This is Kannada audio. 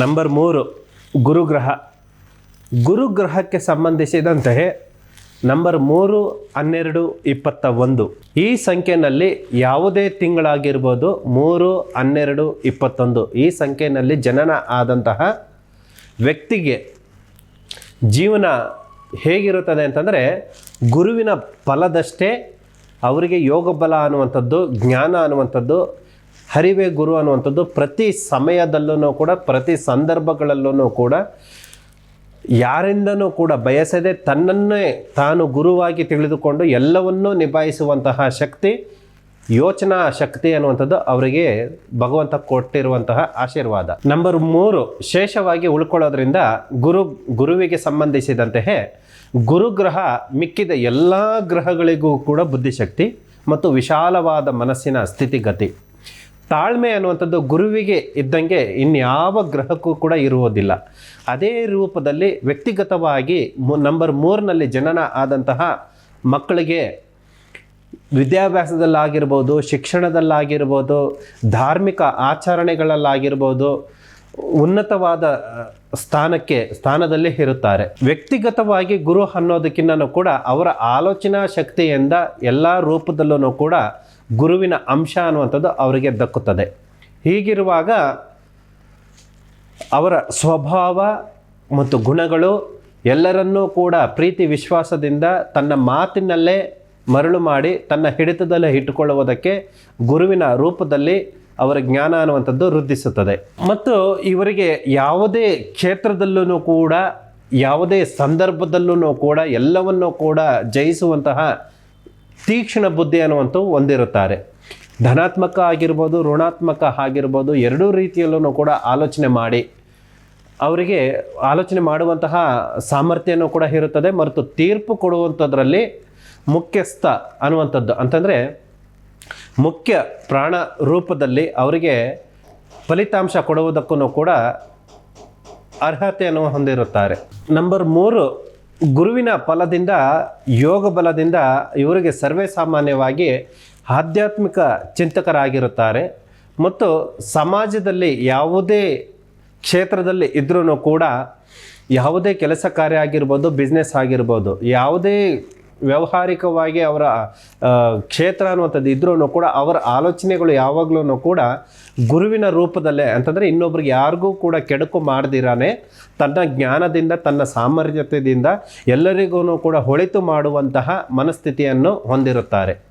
ನಂಬರ್ ಮೂರು, ಗುರುಗ್ರಹ. ಗುರುಗ್ರಹಕ್ಕೆ ಸಂಬಂಧಿಸಿದಂತೆ ನಂಬರ್ ಮೂರು, ಹನ್ನೆರಡು ಇಪ್ಪತ್ತ ಒಂದು ಈ ಸಂಖ್ಯೆನಲ್ಲಿ ಯಾವುದೇ ತಿಂಗಳಾಗಿರ್ಬೋದು ಮೂರು, ಹನ್ನೆರಡು, ಇಪ್ಪತ್ತೊಂದು. ಈ ಸಂಖ್ಯೆಯಲ್ಲಿ ಜನನ ಆದಂತಹ ವ್ಯಕ್ತಿಗೆ ಜೀವನ ಹೇಗಿರುತ್ತದೆ ಅಂತಂದರೆ ಗುರುವಿನ ಫಲದಷ್ಟೇ ಅವರಿಗೆ ಯೋಗ ಬಲ ಅನ್ನುವಂಥದ್ದು, ಜ್ಞಾನ ಅನ್ನುವಂಥದ್ದು ಹರಿವೆ ಗುರು ಅನ್ನುವಂಥದ್ದು ಪ್ರತಿ ಸಮಯದಲ್ಲೂ ಕೂಡ, ಪ್ರತಿ ಸಂದರ್ಭಗಳಲ್ಲೂ ಕೂಡ ಯಾರಿಂದನೂ ಕೂಡ ಬಯಸದೆ ತನ್ನನ್ನೇ ತಾನು ಗುರುವಾಗಿ ತಿಳಿದುಕೊಂಡು ಎಲ್ಲವನ್ನೂ ನಿಭಾಯಿಸುವಂತಹ ಶಕ್ತಿ, ಯೋಚನಾ ಶಕ್ತಿ ಅನ್ನುವಂಥದ್ದು ಅವರಿಗೆ ಭಗವಂತ ಕೊಟ್ಟಿರುವಂತಹ ಆಶೀರ್ವಾದ. ನಂಬರ್ ಮೂರು, ಶೇಷವಾಗಿ ಉಳ್ಕೊಳ್ಳೋದ್ರಿಂದ ಗುರು, ಗುರುವಿಗೆ ಸಂಬಂಧಿಸಿದಂತೆಯೇ ಗುರುಗ್ರಹ ಮಿಕ್ಕಿದ ಎಲ್ಲ ಗ್ರಹಗಳಿಗೂ ಕೂಡ ಬುದ್ಧಿಶಕ್ತಿ ಮತ್ತು ವಿಶಾಲವಾದ ಮನಸ್ಸಿನ ಸ್ಥಿತಿಗತಿ. ತಾಳ್ಮೆ ಅನ್ನುವಂಥದ್ದು ಗುರುವಿಗೆ ಇದ್ದಂಗೆ ಇನ್ಯಾವ ಗ್ರಹಕ್ಕೂ ಕೂಡ ಇರುವುದಿಲ್ಲ. ಅದೇ ರೂಪದಲ್ಲಿ ವ್ಯಕ್ತಿಗತವಾಗಿ ಮು, ನಂಬರ್ ಮೂರನಲ್ಲಿ ಜನನ ಆದಂತಹ ಮಕ್ಕಳಿಗೆ ವಿದ್ಯಾಭ್ಯಾಸದಲ್ಲಾಗಿರ್ಬೋದು, ಶಿಕ್ಷಣದಲ್ಲಾಗಿರ್ಬೋದು, ಧಾರ್ಮಿಕ ಆಚರಣೆಗಳಲ್ಲಾಗಿರ್ಬೋದು ಉನ್ನತವಾದ ಸ್ಥಾನಕ್ಕೆ, ಸ್ಥಾನದಲ್ಲಿ ಇರುತ್ತಾರೆ. ವ್ಯಕ್ತಿಗತವಾಗಿ ಗುರು ಅನ್ನೋದಕ್ಕಿಂತ ಕೂಡ ಅವರ ಆಲೋಚನಾ ಶಕ್ತಿಯಿಂದ ಎಲ್ಲ ರೂಪದಲ್ಲೂ ಕೂಡ ಗುರುವಿನ ಅಂಶ ಅನ್ನುವಂಥದ್ದು ಅವರಿಗೆ ದಕ್ಕುತ್ತದೆ. ಹೀಗಿರುವಾಗ ಅವರ ಸ್ವಭಾವ ಮತ್ತು ಗುಣಗಳು ಎಲ್ಲರನ್ನೂ ಕೂಡ ಪ್ರೀತಿ ವಿಶ್ವಾಸದಿಂದ ತನ್ನ ಮಾತಿನಲ್ಲೇ ಮರಳು ಮಾಡಿ ತನ್ನ ಹಿಡಿತದಲ್ಲೇ ಇಟ್ಟುಕೊಳ್ಳುವುದಕ್ಕೆ ಗುರುವಿನ ರೂಪದಲ್ಲಿ ಅವರ ಜ್ಞಾನ ಅನ್ನುವಂಥದ್ದು ವೃದ್ಧಿಸುತ್ತದೆ. ಮತ್ತು ಇವರಿಗೆ ಯಾವುದೇ ಕ್ಷೇತ್ರದಲ್ಲೂ ಕೂಡ, ಯಾವುದೇ ಸಂದರ್ಭದಲ್ಲೂ ಕೂಡ ಎಲ್ಲವನ್ನೂ ಕೂಡ ಜಯಿಸುವಂತಹ ತೀಕ್ಷ್ಣ ಬುದ್ಧಿ ಅನ್ನುವಂಥವು ಹೊಂದಿರುತ್ತಾರೆ ಧನಾತ್ಮಕ ಆಗಿರ್ಬೋದು, ಋಣಾತ್ಮಕ ಆಗಿರ್ಬೋದು, ಎರಡೂ ರೀತಿಯಲ್ಲೂ ಕೂಡ ಆಲೋಚನೆ ಮಾಡಿ. ಅವರಿಗೆ ಆಲೋಚನೆ ಮಾಡುವಂತಹ ಸಾಮರ್ಥ್ಯನೂ ಕೂಡ ಇರುತ್ತದೆ. ಮತ್ತು ತೀರ್ಪು ಕೊಡುವಂಥದ್ರಲ್ಲಿ ಮುಖ್ಯಸ್ಥ ಅನ್ನುವಂಥದ್ದು. ಅಂತಂದರೆ, ಮುಖ್ಯ ಪ್ರಾಣ ರೂಪದಲ್ಲಿ ಅವರಿಗೆ ಫಲಿತಾಂಶ ಕೊಡುವುದಕ್ಕೂ ಕೂಡ ಅರ್ಹತೆಯನ್ನು ಹೊಂದಿರುತ್ತಾರೆ. ನಂಬರ್ ಮೂರು ಗುರುವಿನ ಫಲದಿಂದ ಯೋಗ ಬಲದಿಂದ ಇವರಿಗೆ ಸರ್ವೇ ಸಾಮಾನ್ಯವಾಗಿ ಆಧ್ಯಾತ್ಮಿಕ ಚಿಂತಕರಾಗಿರುತ್ತಾರೆ. ಮತ್ತು ಸಮಾಜದಲ್ಲಿ ಯಾವುದೇ ಕ್ಷೇತ್ರದಲ್ಲಿ ಇದ್ರೂ ಕೂಡ ಯಾವುದೇ ಕೆಲಸ ಕಾರ್ಯ ಆಗಿರ್ಬೋದು ಬಿಸ್ನೆಸ್ ಆಗಿರ್ಬೋದು, ಯಾವುದೇ ವ್ಯಾವಹಾರಿಕವಾಗಿ ಅವರ ಕ್ಷೇತ್ರ ಅನ್ನುವಂಥದ್ದು ಇದ್ರೂ ಕೂಡ ಅವರ ಆಲೋಚನೆಗಳು ಯಾವಾಗಲೂ ಕೂಡ ಗುರುವಿನ ರೂಪದಲ್ಲೇ. ಅಂತಂದರೆ ಇನ್ನೊಬ್ರಿಗೆ ಯಾರಿಗೂ ಕೂಡ ಕೆಡುಕು ಮಾಡದಿರಾನೆ ತನ್ನ ಜ್ಞಾನದಿಂದ, ತನ್ನ ಸಾಮರ್ಥ್ಯದಿಂದ ಎಲ್ಲರಿಗೂ ಕೂಡ ಹೊಳಿತು ಮಾಡುವಂತಹ ಮನಸ್ಥಿತಿಯನ್ನು ಹೊಂದಿರುತ್ತಾರೆ.